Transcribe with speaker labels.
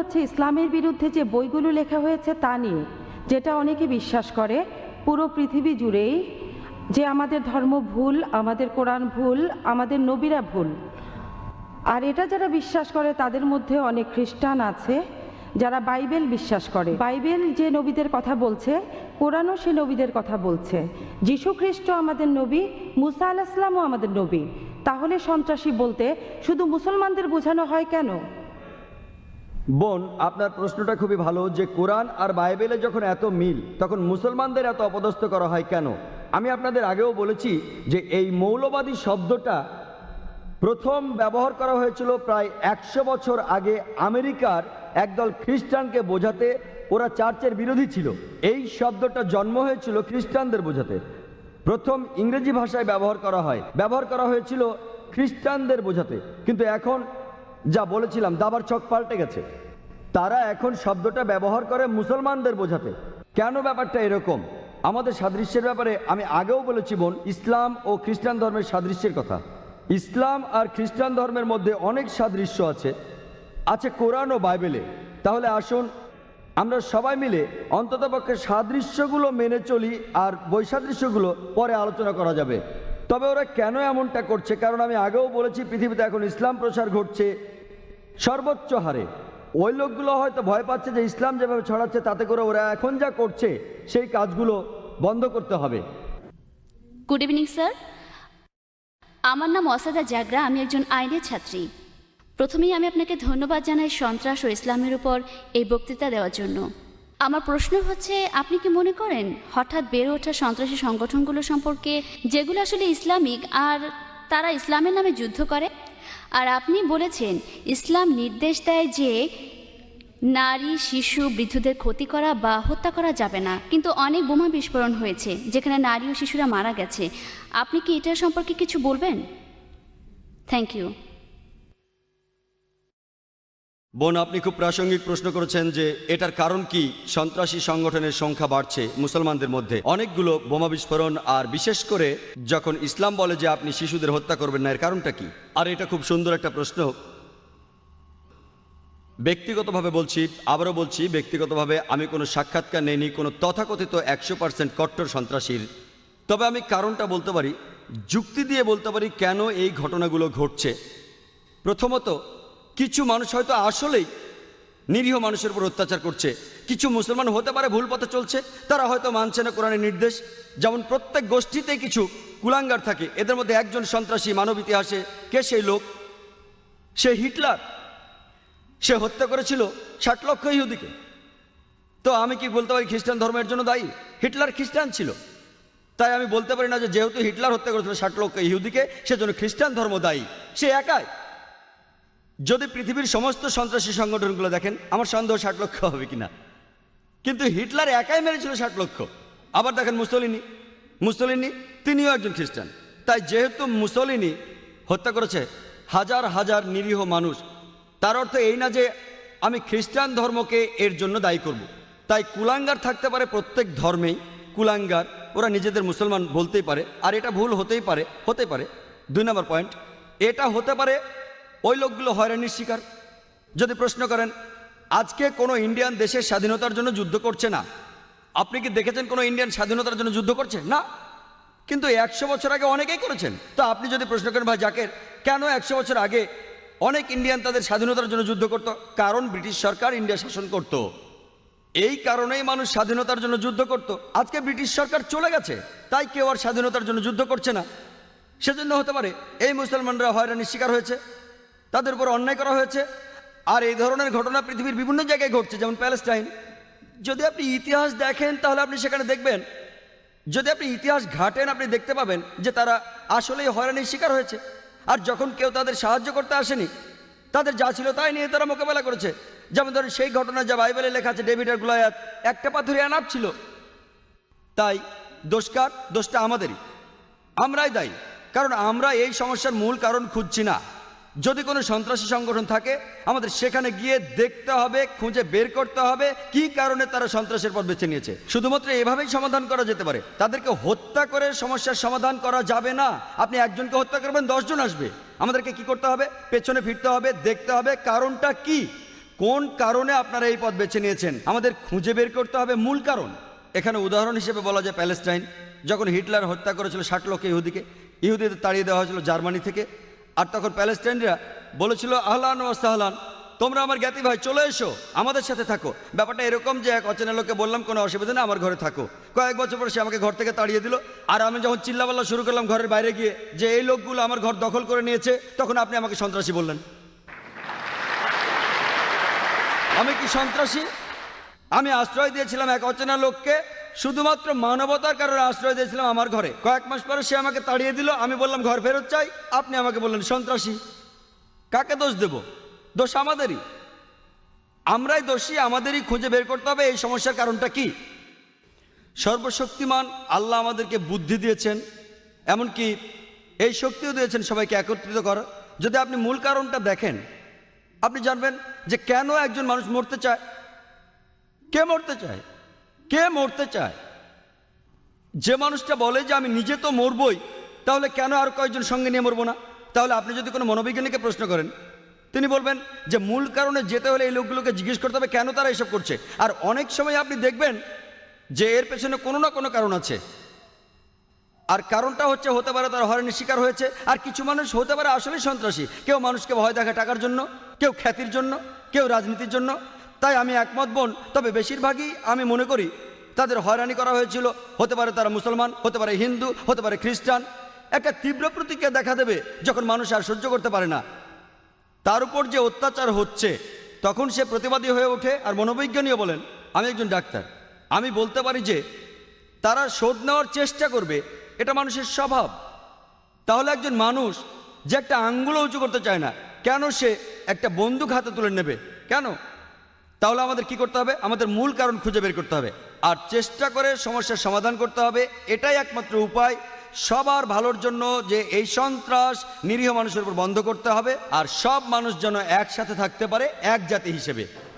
Speaker 1: হচ্ছে ইসলামের বিরুদ্ধে যে বইগুলো লেখা হয়েছে তা নিয়ে, যেটা অনেকে বিশ্বাস করে, পুরো পৃথিবী জুড়েই যে আমাদের ধর্ম ভুল, আমাদের কোরআন ভুল, আমাদের নবীরা ভুল। আর এটা যারা বিশ্বাস করে, তাদের মধ্যে অনেক খ্রিস্টান আছে, যারা বাইবেল বিশ্বাস করে। বাইবেল যে নবীদের কথা বলছে, কোরআনও সে নবীদের কথা বলছে। যীশু খ্রিস্ট আমাদের নবী, মুসা আলাহিসামও আমাদের নবী। তাহলে সন্ত্রাসী বলতে শুধু মুসলমানদের বোঝানো হয় কেন?
Speaker 2: বোন, আপনার প্রশ্নটা খুবই ভালো যে কোরআন আর বাইবেলে যখন এত মিল, তখন মুসলমানদের এত অপদস্থ করা হয় কেন? আমি আপনাদের আগেও বলেছি যে এই মৌলবাদী শব্দটা প্রথম ব্যবহার করা হয়েছিল প্রায় একশো বছর আগে আমেরিকার একদল খ্রিস্টানকে বোঝাতে, ওরা চার্চের বিরোধী ছিল। এই শব্দটা জন্ম হয়েছিল খ্রিস্টানদের বোঝাতে। প্রথম ইংরেজি ভাষায় ব্যবহার করা হয়। ব্যবহার করা হয়েছিল খ্রিস্টানদের বোঝাতে। কিন্তু এখন যা বলেছিলাম, দাবার চক পাল্টে গেছে। তারা এখন শব্দটা ব্যবহার করে মুসলমানদের বোঝাতে। কেন ব্যাপারটা এরকম? আমাদের সাদৃশ্যের ব্যাপারে আমি আগেও বলেছি বোন, ইসলাম ও খ্রিস্টান ধর্মের সাদৃশ্যের কথা। ইসলাম আর খ্রিস্টান ধর্মের মধ্যে অনেক সাদৃশ্য আছে। আছে কোরআন ও বাইবেলে। তাহলে আসুন, আমরা সবাই মিলে অন্ততপক্ষে সাদৃশ্যগুলো মেনে চলি আর বৈসাদৃশ্যগুলো পরে আলোচনা করা যাবে। তবে ওরা কেন এমনটা করছে? কারণ আমি আগেও বলেছি, পৃথিবীতে এখন ইসলাম প্রসার ঘটছে। সর্বোচ্চ হারে। ওই লোকগুলো হয়তো ভয় পাচ্ছে যে ইসলাম যেভাবে ছড়াচ্ছে, তাতে করে ওরা এখন যা করছে, সেই কাজগুলো বন্ধ করতে হবে।
Speaker 3: গুড ইভিনিং স্যার আমার নাম অসাদা জাগরা, আমি একজন আইনের ছাত্রী। প্রথমেই আমি আপনাকে ধন্যবাদ জানাই সন্ত্রাস ও ইসলামের উপর এই বক্তৃতা দেওয়ার জন্য। আমার প্রশ্ন হচ্ছে, আপনি কি মনে করেন, হঠাৎ বেড়ে ওঠা সন্ত্রাসী সংগঠনগুলো সম্পর্কে যেগুলো আসলে ইসলামিক, আর তারা ইসলামের নামে যুদ্ধ করে? আর আপনি বলেছেন, ইসলাম নির্দেশ দেয় যে নারী, শিশু, বৃদ্ধদের ক্ষতি করা বা হত্যা করা যাবে না। কিন্তু অনেক বোমা বিস্ফোরণ হয়েছে, যেখানে নারী ও শিশুরা মারা গেছে। আপনি কি এটার সম্পর্কে কিছু বলবেন? থ্যাংক ইউ
Speaker 2: বোন, আপনি খুব প্রাসঙ্গিক প্রশ্ন করেছেন যে এটার কারণ কি? সন্ত্রাসী সংগঠনের সংখ্যা বাড়ছে মুসলমানদের মধ্যে। অনেকগুলো বোমা বিস্ফোরণ আর বিশেষ করে যখন ইসলাম বলে যে আপনি শিশুদের হত্যা করবেন না, এর কারণটা কি? আর এটা খুব সুন্দর একটা প্রশ্ন। ব্যক্তিগতভাবে বলছি, আবারও বলছি, ব্যক্তিগতভাবে আমি কোনো সাক্ষাৎকার নেইনি, কোনো তথাকথিত একশো পার্সেন্ট কট্টর সন্ত্রাসীর। তবে আমি কারণটা বলতে পারি, যুক্তি দিয়ে বলতে পারি কেন এই ঘটনাগুলো ঘটছে। প্রথমত কিছু মানুষ হয়তো আসলেই নিরীহ মানুষের উপর অত্যাচার করছে। কিছু মুসলমান হতে পারে ভুল পথে চলছে, তারা হয়তো মানছে না কোরআনের নির্দেশ। যেমন প্রত্যেক গোষ্ঠীতে কিছু কুলাঙ্গার থাকে, এদের মধ্যে একজন সন্ত্রাসী, মানব ইতিহাসে কে সেই লোক? সে হিটলার। সে হত্যা করেছিল ষাট লক্ষ ইহুদিকে। তো আমি কি বলতে পারি খ্রিস্টান ধর্মের জন্য দায়ী? হিটলার খ্রিস্টান ছিল। তাই আমি বলতে পারি না যে যেহেতু হিটলার হত্যা করেছিল ষাট লক্ষ ইহুদিকে, সেজন্য খ্রিস্টান ধর্ম দায়ী। সে একাই। যদি পৃথিবীর সমস্ত সন্ত্রাসী সংগঠনগুলো দেখেন, আমার সন্দেহ ষাট লক্ষ হবে কিনা? কিন্তু হিটলার একাই মেরেছিল ষাট লক্ষ। আবার দেখেন মুসলিনি মুসলিনি তিনিও একজন খ্রিস্টান। তাই যেহেতু মুসলিনি হত্যা করেছে হাজার হাজার নিরীহ মানুষ, তার অর্থ এই না যে আমি খ্রিস্টান ধর্মকে এর জন্য দায়ী করব। তাই কুলাঙ্গার থাকতে পারে প্রত্যেক ধর্মেই। কুলাঙ্গার, ওরা নিজেদের মুসলমান বলতেই পারে, আর এটা ভুল হতেই পারে হতে পারে। দুই নম্বর পয়েন্ট, এটা হতে পারে ওই লোকগুলো হয়রানির শিকার। যদি প্রশ্ন করেন, আজকে কোনো ইন্ডিয়ান দেশের স্বাধীনতার জন্য যুদ্ধ করছে না? আপনি কি দেখেছেন কোনো ইন্ডিয়ান স্বাধীনতার জন্য যুদ্ধ করছে? না। কিন্তু একশো বছর আগে অনেকেই করেছেন। তো আপনি যদি প্রশ্ন করেন, ভাই জাকের, কেন একশো বছর আগে অনেক ইন্ডিয়ান তাদের স্বাধীনতার জন্য যুদ্ধ করত? কারণ ব্রিটিশ সরকার ইন্ডিয়া শাসন করত। এই কারণেই মানুষ স্বাধীনতার জন্য যুদ্ধ করত। আজকে ব্রিটিশ সরকার চলে গেছে, তাই কেউ আর স্বাধীনতার জন্য যুদ্ধ করছে না। সেজন্য হতে পারে, এই মুসলমানরা হয়রানির শিকার হয়েছে। তাদের উপর অন্যায় করা হয়েছে। আর এই ধরনের ঘটনা পৃথিবীর বিভিন্ন জায়গায় ঘটছে, যেমন প্যালেস্টাইন। যদি আপনি ইতিহাস দেখেন, তাহলে আপনি সেখানে দেখবেন। যদি আপনি ইতিহাস ঘাটেন, আপনি দেখতে পাবেন যে তারা আসলেই হয়রানির শিকার হয়েছে। আর যখন কেউ তাদের সাহায্য করতে আসেনি, তাদের যা ছিল তাই নিয়ে তারা মোকাবেলা করেছে। যেমন ধরেন, সেই ঘটনা যা বাইবেলে লেখা আছে, ডেভিড আর গুলায়াত, একটা পাথরে আনাপ ছিল। তাই দোষকার, দোষটা আমাদেরই। আমরাই দায়ী। কারণ আমরা এই সমস্যার মূল কারণ খুঁজছি না। যদি কোনো সন্ত্রাসী সংগঠন থাকে, আমাদের সেখানে গিয়ে দেখতে হবে, খুঁজে বের করতে হবে কি কারণে তারা সন্ত্রাসের পথ বেছে নিয়েছে। শুধুমাত্র এভাবেই সমাধান করা যেতে পারে। তাদেরকে হত্যা করে সমস্যার সমাধান করা যাবে না। আপনি একজনকে হত্যা করবেন, দশজন আসবে। আমাদেরকে কি করতে হবে? পেছনে ফিরতে হবে, দেখতে হবে কারণটা কি? কোন কারণে আপনারা এই পথ বেছে নিয়েছেন? আমাদের খুঁজে বের করতে হবে মূল কারণ। এখানে উদাহরণ হিসেবে বলা যায় প্যালেস্টাইন। যখন হিটলার হত্যা করেছিল ষাট লক্ষ ইহুদিকে, ইহুদিদের তাড়িয়ে দেওয়া হয়েছিল জার্মানি থেকে। আর তখন প্যালেস্টাইনরা বলেছিল, আহলান ও সাহলান, তোমরা আমার জ্ঞাতি ভাই, চলে এসো, আমাদের সাথে থাকো। ব্যাপারটা এরকম যে এক অচেনা লোককে বললাম, কোনো অসুবিধা নেই, আমার ঘরে থাকো। কয়েক বছর পরে সে আমাকে ঘর থেকে তাড়িয়ে দিল। আর আমি যখন চিল্লাপাল্লা শুরু করলাম ঘরের বাইরে গিয়ে, যে এই লোকগুলো আমার ঘর দখল করে নিয়েছে, তখন আপনি আমাকে সন্ত্রাসী বললেন। আমি কি সন্ত্রাসী? আমি আশ্রয় দিয়েছিলাম এক অচেনা লোককে শুধুমাত্র মানবতার কারণে আশ্রয় দিয়েছিলাম আমার ঘরে। কয়েক মাস পরে সে আমাকে তাড়িয়ে দিল, আমি বললাম, ঘর ফেরত চাই। আপনি আমাকে বললেন, সন্ত্রাসী, কাকে দোষ দেব? দোষ আমাদেরই। আমরাই দোষী, আমাদেরই খুঁজে বের করতে হবে, এই সমস্যার কারণটা কি? সর্বশক্তিমান আল্লাহ আমাদেরকে বুদ্ধি দিয়েছেন, এমনকি এই শক্তিও দিয়েছেন সবাইকে একত্রিত করার। যদি আপনি মূল কারণটা দেখেন, আপনি জানবেন যে কেন একজন মানুষ মরতে চায়। কে মরতে চায়? কে মরতে চায়? যে মানুষটা বলে যে আমি নিজে তো মরবই, তাহলে কেন আর কয়েকজন সঙ্গে নিয়ে মরবো না? তাহলে আপনি যদি কোনো মনোবিজ্ঞানীকে প্রশ্ন করেন, তিনি বলবেন যে মূল কারণে যেতে হলে এই লোকগুলোকে জিজ্ঞেস করতে হবে কেন তারা এসব করছে। আর অনেক সময় আপনি দেখবেন যে এর পেছনে কোনো না কোনো কারণ আছে। আর কারণটা হচ্ছে, হতে পারে তার হয়রানির শিকার হয়েছে। আর কিছু মানুষ হতে পারে আসলেই সন্ত্রাসী। কেউ মানুষকে ভয় দেখা টাকার জন্য, কেউ খ্যাতির জন্য, কেউ রাজনীতির জন্য। তাই আমি একমত বোন। তবে বেশিরভাগই আমি মনে করি তাদের হয়রানি করা হয়েছিল। হতে পারে তারা মুসলমান, হতে পারে হিন্দু, হতে পারে খ্রিস্টান। একটা তীব্র প্রতিক্রিয়া দেখা দেবে যখন মানুষ আর সহ্য করতে পারে না। তার উপর যে অত্যাচার হচ্ছে, তখন সে প্রতিবাদী হয়ে ওঠে আর মনোবিজ্ঞানীও বলেন, আমি একজন ডাক্তার। আমি বলতে পারি যে, তারা শোধ নেওয়ার চেষ্টা করবে। এটা মানুষের স্বভাব। তাহলে একজন মানুষ যে একটা আঙ্গুলও উঁচু করতে চায় না, কেন সে একটা বন্দুক হাতে তুলে নেবে? কেন? তাহলে আমাদের কি করতে হবে? আমাদের মূল কারণ খুঁজে বের করতে হবে। আর চেষ্টা করে সমস্যার সমাধান করতে হবে। এটাই একমাত্র উপায়। সবার ভালোর জন্য যে এই সন্ত্রাস নিরীহ মানুষের উপর বন্ধ করতে হবে। আর সব মানুষ যেন একসাথে থাকতে পারে, এক জাতি হিসেবে।